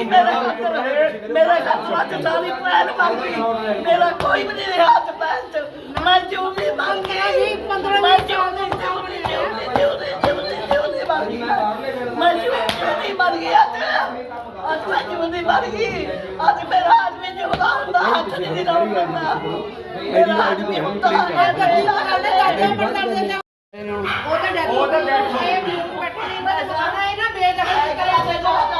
ਗਈ ਮੇਰੇ ਖਾਤਰ ਮੇਰੇ ਖਾਤਰ ਅੱਜ ਸਾਰੀ ਭੈਣ ਮਰ ਗਈ। ਮੇਰਾ ਕੋਈ ਵੀ ਨਹੀਂ ਹੱਥ ਪੈਰ ਚ। ਮੈਂ ਜੋ ਵੀ ਮੰਗਿਆ ਜੀ 15 ਮੈਂ ਜੋ ਵੀ ਜੋ ਵੀ ਜੋ ਵੀ ਜੋ ਵੀ ਜੋ ਵੀ ਜੋ ਵੀ ਮਰ ਗਈ। ਮੈਂ ਜੋ ਵੀ ਮਰ ਗਈ ਅੱਜ। ਮੈਂ ਜੋ ਵੀ ਮਰ ਗਈ। ਅੱਜ ਮੇਰਾ ਆਦਮੀ ਜਿਉਂਦਾ ਹੁੰਦਾ ਹੱਥ ਨਹੀਂ ਲਾਉਂਦਾ ਮੇਰਾ ਆਦਮੀ ਹੁੰਦਾ ਹੈ ਕਦੇ ਸਾਡੇ ਦਾਦੇ ਪੜਦਾਦੇ ਨੇ ਉਹ ਤਾਂ ਡੈਥ ਉਹ ਤਾਂ ਡੈਥ ਇਹ ਬੈਠੇ ਨਹੀਂ ਬਸਾਨਾ ਇਹ ਨਾ ਬੇਦਖਲ ਕਰਿਆ ਆ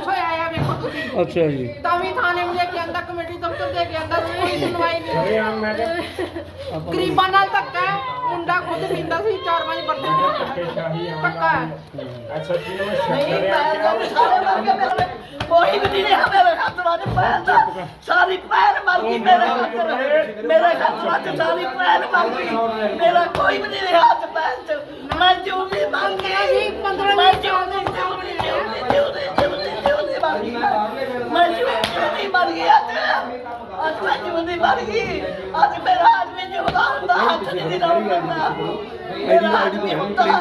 ਕੁਝ ਹੋਇਆ ਹੈ ਵੇਖੋ ਤੁਸੀਂ। ਅੱਛਾ ਜੀ। ਤਾਂ ਵੀ ਥਾਣੇ ਲੈ ਕੇ ਆਂਦਾ ਕਮੇਟੀ ਦਫ਼ਤਰ ਦੇ ਕੇ ਆਂਦਾ ਕੋਈ ਸੁਣਵਾਈ ਨਹੀਂ ਗਰੀਬਾਂ ਨਾਲ ਧੱਕਾ ਹੈ। ਮੁੰਡਾ ਖੁਦ ਪੀਂਦਾ ਸੀ ਚਾਰ ਪੰਜ ਬਰਤਨ ਧੱਕਾ ਹੈ। ਨਹੀਂ ਪੈਰ ਦਾ ਵੀ ਸਾਰੇ ਮਰ ਗਏ ਮੇਰੇ ਕੋਈ ਵੀ ਨਹੀਂ ਰਿਹਾ ਮੇਰੇ ਖਾਤਰ ਅੱਜ ਪੈਰ ਦਾ ਸਾਰੀ ਪੈਰ ਮਰ ਗਈ ਮੇਰੇ ਖਾਤਰ ਮੇਰੇ ਖਾਤਰ ਅੱਜ ਸਾਰੀ ਪੈਰ ਮਰ ਗਈ। ਮੇਰਾ ਕੋਈ ਵੀ ਨਹੀਂ ਰਿਹਾ ਅੱਜ ਪੈਰ ਚ। ਮੈਂ ਜੋ ਵੀ ਮੰਗਿਆ ਜੀ 15 ਮੈਂ ਜੋ ਵੀ ਜੋ ਵੀ ਜੋ ਵੀ ਜੋ ਵੀ ਜੋ ਵੀ ਜੋ ਵੀ ਮਰ ਗਈ ਮੈਂ ਜੋ ਵੀ ਮਰ ਗਈ ਅੱਜ ਅੱਜ ਮੈਂ ਜੋ ਵੀ ਮਰ ਗਈ। ਅੱਜ ਮੇਰਾ ਆਦਮੀ ਹੱਥ ਨਹੀਂ ਮੇਰਾ ਆਦਮੀ ਹੁੰਦਾ ਹੈ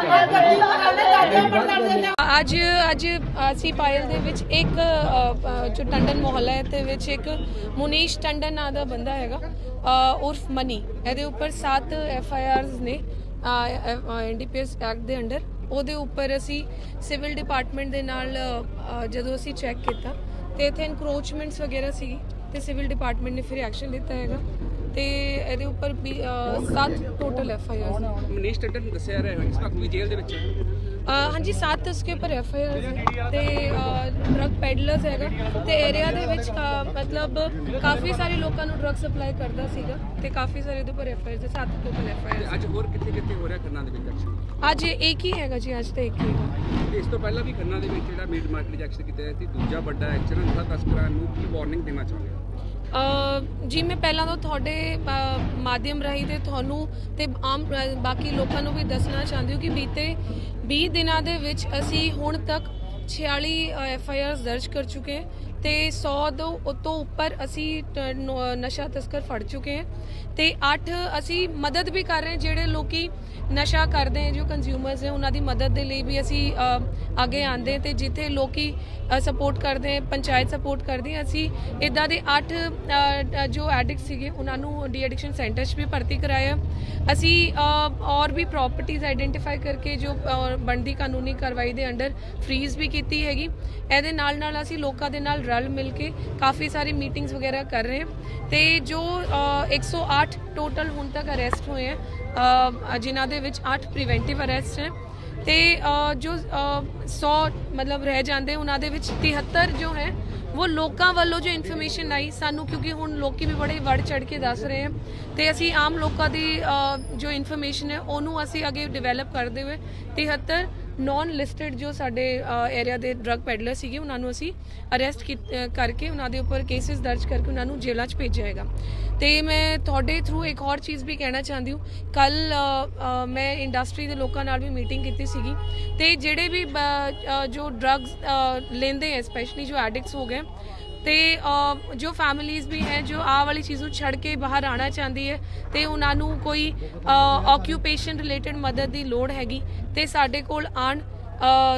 ਅੱਜ ਅੱਜ ਅਸੀਂ ਪਾਇਲ ਦੇ ਵਿੱਚ ਇੱਕ ਜੋ ਟੰਡਨ ਮੁਹੱਲਾ ਹੈ ਤੇ ਵਿੱਚ ਇੱਕ ਮੁਨੀਸ਼ ਟੰਡਨ ਨਾਂ ਦਾ ਬੰਦਾ ਹੈਗਾ ਉਰਫ ਮਨੀ। ਇਹਦੇ ਉੱਪਰ 7 ਐਫ ਆਈ ਆਰਸ ਨੇ ਐਨਡੀਪੀਐਸ ਐਕਟ ਦੇ ਅੰਡਰ। ਉਹਦੇ ਉੱਪਰ ਅਸੀਂ ਸਿਵਲ ਡਿਪਾਰਟਮੈਂਟ ਦੇ ਨਾਲ ਜਦੋਂ ਅਸੀਂ ਚੈੱਕ ਕੀਤਾ ਤੇ ਇੱਥੇ ਇਨਕਰੋਚਮੈਂਟਸ ਵਗੈਰਾ ਸੀ ਤੇ ਸਿਵਲ ਡਿਪਾਰਟਮੈਂਟ ਨੇ ਫਿਰ ਐਕਸ਼ਨ ਲਿੱਤਾ ਹੈਗਾ। ਤੇ ਇਹਦੇ ਉੱਪਰ 7 total F I Rs Manish Tandon ਨੂੰ ਦੱਸਿਆ ਰਿਹਾ ਇਸ ਵਕਤ ਵੀ ਜੇਲ੍ਹ ਦੇ ਵਿੱਚ ਹੈ। ਅਹ ਹਾਂਜੀ सात उसके ऊपर एफ आई आर ਤੇ ਡਰਗ ਪੈਡਲਰਸ ਹੈਗਾ ਤੇ ਏਰੀਆ ਦੇ ਵਿੱਚ ਕਾ- ਮਤਲਬ ਕਾਫੀ ਸਾਰੇ ਲੋਕਾਂ ਨੂੰ ਡਰਗ ਸਪਲਾਈ ਕਰਦਾ ਸੀਗਾ ਤੇ ਕਾਫੀ ਸਾਰੇ ਉਹਦੇ ਉੱਪਰ ਐਫ ਆਈ ਆਰ ਸੱਤ ਟੋਟਲ ਐਫ ਆਈ ਤੇ ਅੱਜ ਹੋਰ ਕਿੱਥੇ ਕਿੱਥੇ ਹੋ ਰਿਹਾ ਖੰਨਾ ਦੇ ਵਿੱਚ ਐਕਸ਼ਨ ਆਰ ਅੱਜ ਇੱਕ ਹੀ ਹੈਗਾ ਜੀ ਅੱਜ ਤਾਂ ਇੱਕ ਹੀ ਹੈਗਾ ਤੇ ਇਸ ਤੋਂ ਪਹਿਲਾਂ ਵੀ ਖੰਨਾ ਦੇ ਵਿੱਚ ਜਿਹੜਾ ਮੀਟ ਮਾਰਕੀਟ ਐਕਸ਼ਨ ਕੀਤਾ ਗਿਆ ਸੀ ਦੂਜਾ ਵੱਡਾ ਐਕਸ਼ਨ ਅੰਧਾ ਤਸਕਰਾਂ ਨੂੰ ਕੀ ਵਾਰਨਿੰਗ ਦੇਣਾ ਚਾਹੁੰਦੇ ਹੋ ਅਹ ਜੀ, ਮੈਂ ਪਹਿਲਾਂ ਤੋਂ ਤੁਹਾਡੇ ਮਾਧਿਅਮ ਰਾਹੀਂ ਤੇ ਤੁਹਾਨੂੰ ਤੇ ਆਮ ਬਾਕੀ ਲੋਕਾਂ ਨੂੰ ਵੀ ਦੱਸਣਾ ਚਾਹੁੰਦੀ ਹਾਂ ਕਿ ਬੀਤੇ 20 ਦਿਨਾਂ ਦੇ ਵਿੱਚ ਅਸੀਂ ਹੁਣ ਤੱਕ 46 ਐਫ ਆਈ ਆਰਸ ਦਰਜ ਕਰ ਚੁੱਕੇ ਤੇ 100 ਤੋਂ ਉਹ ਉੱਪਰ ਅਸੀਂ ਨਸ਼ਾ ਤਸਕਰ ਫੜ ਚੁੱਕੇ ਹਾਂ। ਤੇ 8 ਅਸੀਂ ਮਦਦ ਵੀ ਕਰ ਰਹੇ ਹਾਂ, ਜਿਹੜੇ ਲੋਕੀ ਨਸ਼ਾ ਕਰਦੇ ਹੈ, ਜੋ ਕੰਜ਼ਿਊਮਰਸ ਹੈ, ਉਹਨਾਂ ਦੀ ਮਦਦ ਦੇ ਲਈ ਵੀ ਅਸੀਂ ਅੱਗੇ ਆਂਦੇ ਤੇ ਜਿੱਥੇ ਲੋਕੀ ਸਪੋਰਟ ਕਰਦੇ ਹੈ, ਪੰਚਾਇਤ ਸਪੋਰਟ ਕਰਦੀ ਹੈ, ਅਸੀਂ ਇਦਾਂ ਦੇ 8 ਜੋ ਐਡਿਕਟ ਸੀਗੇ, ਉਹਨਾਂ ਨੂੰ ਡੀ ਐਡਿਕਸ਼ਨ ਸੈਂਟਰ 'ਚ ਵੀ ਭਰਤੀ ਕਰਾਇਆ। ਅਸੀਂ ਔਰ ਵੀ ਪ੍ਰਾਪਰਟੀਆਂ ਆਈਡੈਂਟੀਫਾਈ ਕਰਕੇ ਜੋ ਬਣਦੀ ਕਾਨੂੰਨੀ ਕਾਰਵਾਈ ਦੇ ਅੰਡਰ ਫ੍ਰੀਜ਼ ਵੀ ਕੀਤੀ ਹੈਗੀ। ਇਹਦੇ ਨਾਲ ਨਾਲ ਅਸੀਂ ਲੋਕਾਂ ਦੇ ਨਾਲ ਰਲ ਮਿਲ ਕੇ ਕਾਫੀ ਸਾਰੀ ਮੀਟਿੰਗਸ ਵਗੈਰਾ ਕਰ ਰਹੇ ਹਾਂ ਤੇ ਜੋ ਅਹ, 108 ਟੋਟਲ ਹੁਣ ਤੱਕ ਅਰੈਸਟ ਹੋਏ ਹੈ ਅਹ, ਜਿਨ੍ਹਾਂ ਦੇ ਵਿੱਚ 8 ਪ੍ਰੀਵੈਂਟਿਵ ਅਰੈਸਟ ਹੈ ਤੇ ਜੋ 100 ਮਤਲਬ ਰਹਿ ਜਾਂਦੇ ਉਹਨਾਂ ਦੇ ਵਿੱਚ 73 ਜੋ ਹੈ ਉਹ ਲੋਕਾਂ ਵੱਲੋਂ ਜੋ ਇਨਫੋਰਮੇਸ਼ਨ ਆਈ ਸਾਨੂੰ ਕਿਉਂਕਿ ਹੁਣ ਲੋਕੀ ਵੀ ਬੜੇ ਵੜ ਚੜ ਕੇ ਦੱਸ ਰਹੇ ਹਨ ਤੇ ਅਸੀਂ ਆਮ ਲੋਕਾਂ ਦੀ ਜੋ ਇਨਫੋਰਮੇਸ਼ਨ ਹੈ ਉਹਨੂੰ ਅਸੀਂ ਅੱਗੇ ਡਿਵੈਲਪ ਕਰਦੇ ਹੋਏ 73 ਨਾਨ ਲਿਸਟਡ ਜੋ ਸਾਡੇ ਏਰੀਆ ਦੇ ਡਰੱਗ ਪੈਡਲਰ ਸੀਗੇ, ਉਹਨਾਂ ਨੂੰ ਅਸੀਂ ਅਰੈਸਟ ਕਰਕੇ ਉਹਨਾਂ ਦੇ ਉੱਪਰ ਕੇਸਿਸ ਦਰਜ ਕਰਕੇ ਉਹਨਾਂ ਨੂੰ ਜੇਲ੍ਹਾਂ 'ਚ ਭੇਜਿਆ ਹੈਗਾ। ਤੇ ਮੈਂ ਤੁਹਾਡੇ ਥਰੂ ਇੱਕ ਹੋਰ ਚੀਜ਼ ਵੀ ਕਹਿਣਾ ਚਾਹੁੰਦੀ ਹਾਂ। ਕੱਲ ਮੈਂ ਇੰਡਸਟਰੀ ਦੇ ਲੋਕਾਂ ਨਾਲ ਵੀ ਮੀਟਿੰਗ ਕੀਤੀ ਸੀਗੀ। ਤੇ ਜਿਹੜੇ ਵੀ, ਬ- ਜੋ ਡਰੱਗਸ ਲੈਂਦੇ ਹੈ ਸਪੈਸ਼ਲੀ ਜੋ ਐਡਿਕਟਸ ਹੋ ਗਏ ਤੇ ਜੋ ਫੈਮਿਲੀਆਂ ਵੀ ਹੈ, ਜੋ ਆ ਵਾਲੀ ਚੀਜ਼ ਨੂੰ ਛੱਡ ਕੇ ਬਾਹਰ ਆਣਾ ਚਾਹੁੰਦੀ ਹੈ, ਤੇ ਉਹਨਾਂ ਨੂੰ ਕੋਈ ਆਕਿਊਪੇਸ਼ਨ ਰਿਲੇਟਡ ਮਦਦ ਦੀ ਲੋੜ ਹੈਗੀ, ਤੇ ਸਾਡੇ ਕੋਲ ਆਣ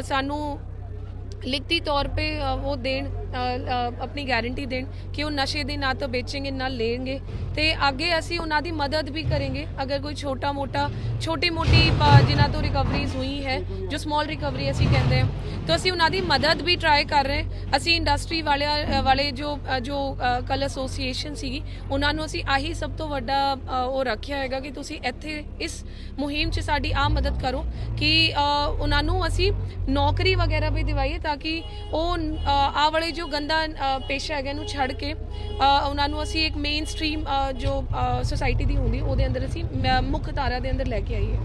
ਸਾਨੂੰ ਲਿਖਤੀ ਤੌਰ ਤੇ ਉਹ ਦੇਣ ਆਪਣੀ ਗਾਰੰਟੀ ਦੇਣ ਕਿ ਉਹ ਨਸ਼ੇ ਦੀ ਨਾ ਤਾਂ ਵੇਚेंगे ਨਾ ਲੈਣਗੇ। ਤੇ ਅੱਗੇ ਅਸੀਂ ਉਹਨਾਂ ਦੀ ਮਦਦ ਵੀ ਕਰਾਂਗੇ। ਅਗਰ ਕੋਈ ਛੋਟਾ ਮੋਟਾ ਛੋਟੀ ਮੋਟੀ ਅ, ਜਿਨ੍ਹਾਂ ਤੋਂ ਰਿਕਵਰੀਜ਼ ਹੋਈ ਹੈ ਜੋ ਸਮਾਲ ਰਿਕਵਰੀ ਅਸੀਂ ਕਹਿੰਦੇ ਹਾਂ ਤਾਂ ਅਸੀਂ ਉਹਨਾਂ ਦੀ ਮਦਦ ਵੀ ਟਰਾਈ ਕਰ ਰਹੇ ਅਸੀਂ ਇੰਡਸਟਰੀ ਵਾਲਿਆਂ ਵਾਲੇ ਜੋ ਜੋ ਕਲ ਐਸੋਸੀਏਸ਼ਨ ਸੀਗੀ ਉਹਨਾਂ ਨੂੰ ਅਸੀਂ ਆਹੀ ਸਭ ਤੋਂ ਵੱਡਾ ਉਹ ਰੱਖਿਆ ਹੈਗਾ ਕਿ ਤੁਸੀਂ ਇੱਥੇ ਇਸ ਮੁਹਿੰਮ 'ਚ ਸਾਡੀ ਆ ਮਦਦ ਕਰੋ ਕਿ ਉਹਨਾਂ ਨੂੰ ਅਸੀਂ ਨੌਕਰੀ ਵਗੈਰਾ ਵੀ ਦਿਵਾਈਏ ਤਾਂ ਕਿ ਉਹ ਆ ਵਾਲੇ ਜੋ ਗੰਦਾ ਪੇਸ਼ਾ ਹੈਗਾ ਇਹਨੂੰ ਛੱਡ ਕੇ ਉਹਨਾਂ ਨੂੰ ਅਸੀਂ ਇੱਕ ਮੇਨ ਸਟ੍ਰੀਮ ਜੋ ਸੋਸਾਇਟੀ ਦੀ ਹੁੰਦੀ ਉਹਦੇ ਅੰਦਰ ਅਸੀਂ ਮੁੱਖ ਧਾਰਾ ਦੇ ਅੰਦਰ ਲੈ ਕੇ ਆਈਏ।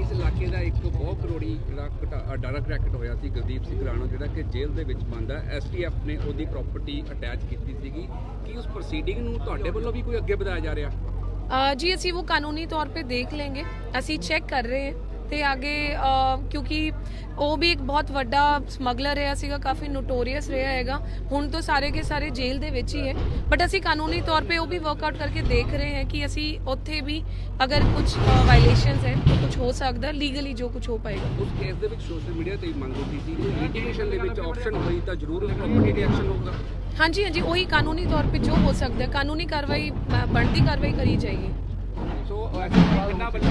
ਇਸ ਇਲਾਕੇ ਦਾ ਇੱਕ ਬਹੁਤ ਕਰੋੜੀ ਜਿਹੜਾ ਡਾਰਾ ਹੋਇਆ ਸੀ ਗੁਰਦੀਪ ਸਿੰਘ ਰਾਣਾ ਜਿਹੜਾ ਕਿ ਜੇਲ੍ਹ ਦੇ ਵਿੱਚ ਬੰਦਾ ਐਸਟੀਐਫ ਨੇ ਉਹਦੀ ਪ੍ਰਾਪਰਟੀ ਅਟੈਚ ਕੀਤੀ ਸੀਗੀ। ਕਿ ਉਸ ਪ੍ਰੋਸੀਡਿੰਗ ਨੂੰ ਤੁਹਾਡੇ ਵੱਲੋਂ ਵੀ ਕੋਈ ਅੱਗੇ ਵਧਾਇਆ ਜਾ ਰਿਹਾ? ਜੀ ਅਸੀਂ ਉਹ ਕਾਨੂੰਨੀ ਤੌਰ ਤੇ ਦੇਖ ਲਵਾਂਗੇ ਅਸੀਂ ਚੈੱਕ ਕਰ ਰਹੇ ਹਾਂ। ਤੇ ਅੱਗੇ ਕਿਉਂਕਿ ਉਹ ਵੀ ਇੱਕ ਬਹੁਤ ਵੱਡਾ ਸਮਗਲਰ ਰਿਹਾ ਸੀਗਾ ਕਾਫੀ ਨੋਟੋਰੀਅਸ ਰਿਹਾ ਹੈਗਾ। ਹੁਣ ਤੋਂ ਸਾਰੇ ਕੇ ਸਾਰੇ ਜੇਲ੍ਹ ਦੇ ਵਿੱਚ ਹੀ ਹੈ। ਬਟ ਅਸੀਂ ਕਾਨੂੰਨੀ ਤੌਰ ਤੇ ਉਹ ਵੀ ਵਰਕਆਊਟ ਕਰਕੇ ਦੇਖ ਰਹੇ ਹਾਂ ਕਿ ਅਸੀਂ ਉੱਥੇ ਵੀ ਅਗਰ ਕੁਝ ਵਾਇਲੇਸ਼ਨਸ ਹੈ ਤਾਂ ਕੁਝ ਹੋ ਸਕਦਾ ਲੀਗਲੀ ਜੋ ਕੁਝ ਹੋ ਪਾਏਗਾ। ਉਸ ਕੇਸ ਦੇ ਵਿੱਚ ਸੋਸ਼ਲ ਮੀਡੀਆ ਤੇ ਵੀ ਮੰਗ ਉੱਠੀ ਸੀ। ਕਿ ਲਿਟੀਗੇਸ਼ਨ ਦੇ ਵਿੱਚ ਆਪਸ਼ਨ ਹੋਈ ਤਾਂ ਜ਼ਰੂਰ ਤੇ ਐਕਸ਼ਨ ਹੋਊਗਾ। ਹਾਂਜੀ ਹਾਂਜੀ ਉਹੀ ਕਾਨੂੰਨੀ ਤੌਰ ਤੇ ਜੋ ਹੋ ਸਕਦਾ ਕਾਨੂੰਨੀ ਕਾਰਵਾਈ ਬਣਦੀ ਕਾਰਵਾਈ ਕਰੀ ਜਾਏਗੀ। ਸੋ ਐਸੇ ਕਿੰਨਾ ਬੱਚਾ